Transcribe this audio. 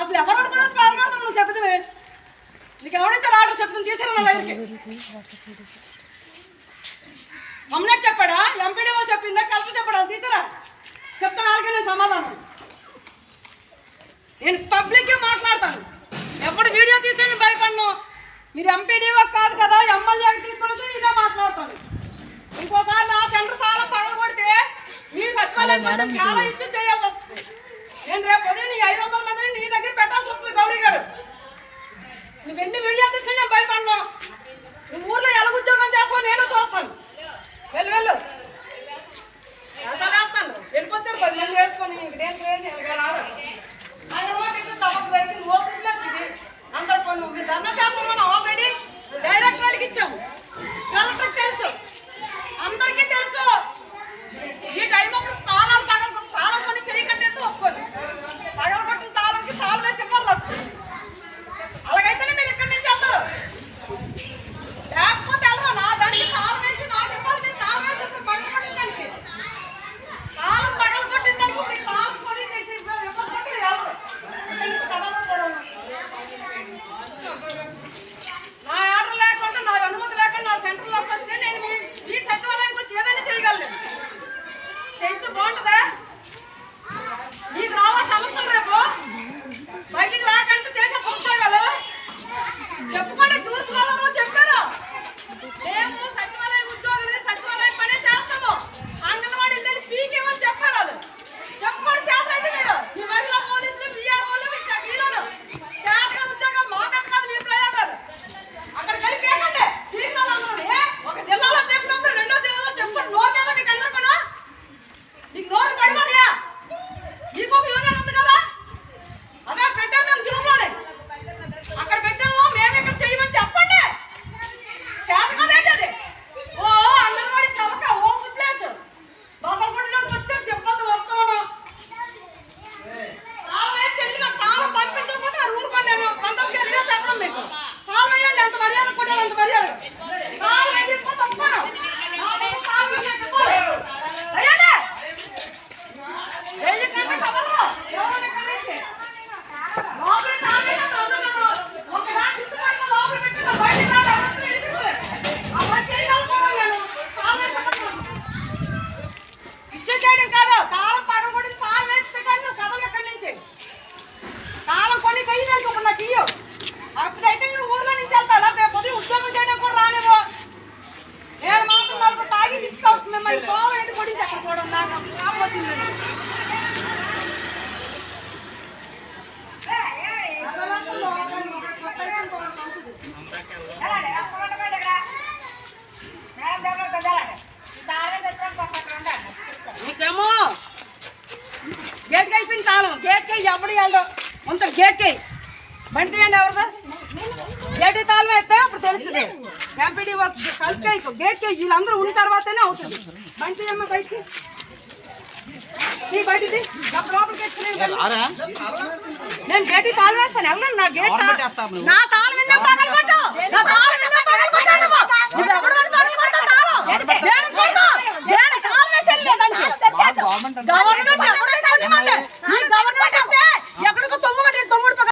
అసలు ఎవరు కూడా బాధపడతాను నువ్వు చెప్పదమే నీకు ఎవడైతే ఆర్డర్ చెప్తుంది చేశారు నా దగ్గరికి. అమ్మనేట్ చెప్పాడా? ఎంపీడీఓ చెప్పిందా? కలెక్టర్ చెప్పాడా? తీసారా? చెప్తాను అలాగే నేను సమాధానం. నేను పబ్లిక్గా మాట్లాడతాను. ఎప్పుడు వీడియో తీస్తే నేను భయపడను. మీరు ఎంపీడీఓ కాదు కదా ఎమ్మెల్యే తీసుకుని వచ్చి ఇదే మాట్లాడతాను. ఇంకోసారి నా సెంటర్ తాళం పగలగొడితే మీరు చాలా ఇష్యూ చేయాల్సి వస్తుంది. నేను రేపు ఉదయం నీ గౌరీ గారు. నువ్వెన్ని వీడియోలు తీసినా నేను భయపడను. నువ్వు ఊర్లో ఎలా ఉద్యోగం చేస్తావు నేను చూస్తాను. వెళ్ళు వెళ్ళు. ఎంత చేస్తాను? వెళ్ళిపోతారు పది మంది వేసుకొని. ఇంక నేను కోవరెడ్డి పొడి చక్కెర పోవడం నాకు కాపు వచ్చింది నీకేమో గేట్కి అయిపోయింది కాలం గేట్కి ఎవడు వెళ్ళడం ముందు గేట్కి బండి తీయండి ఎవరిదో ఎంపీడీ కలిపి గేట్ కేజీ వీళ్ళందరూ ఉన్న తర్వాతనే అవుతుంది బండి అమ్మ బయటికి నీ బయటిది నా లోపలికి నేను గేట్ తాళం వేస్తాను వెళ్ళండి నా గేట్ నా తాళం విన్నా పగలగొట్టు నా తాళం విన్నా పగలగొట్టు నువ్వు ఎవరు వరకు పగలగొడతావు తాళం గవర్నమెంట్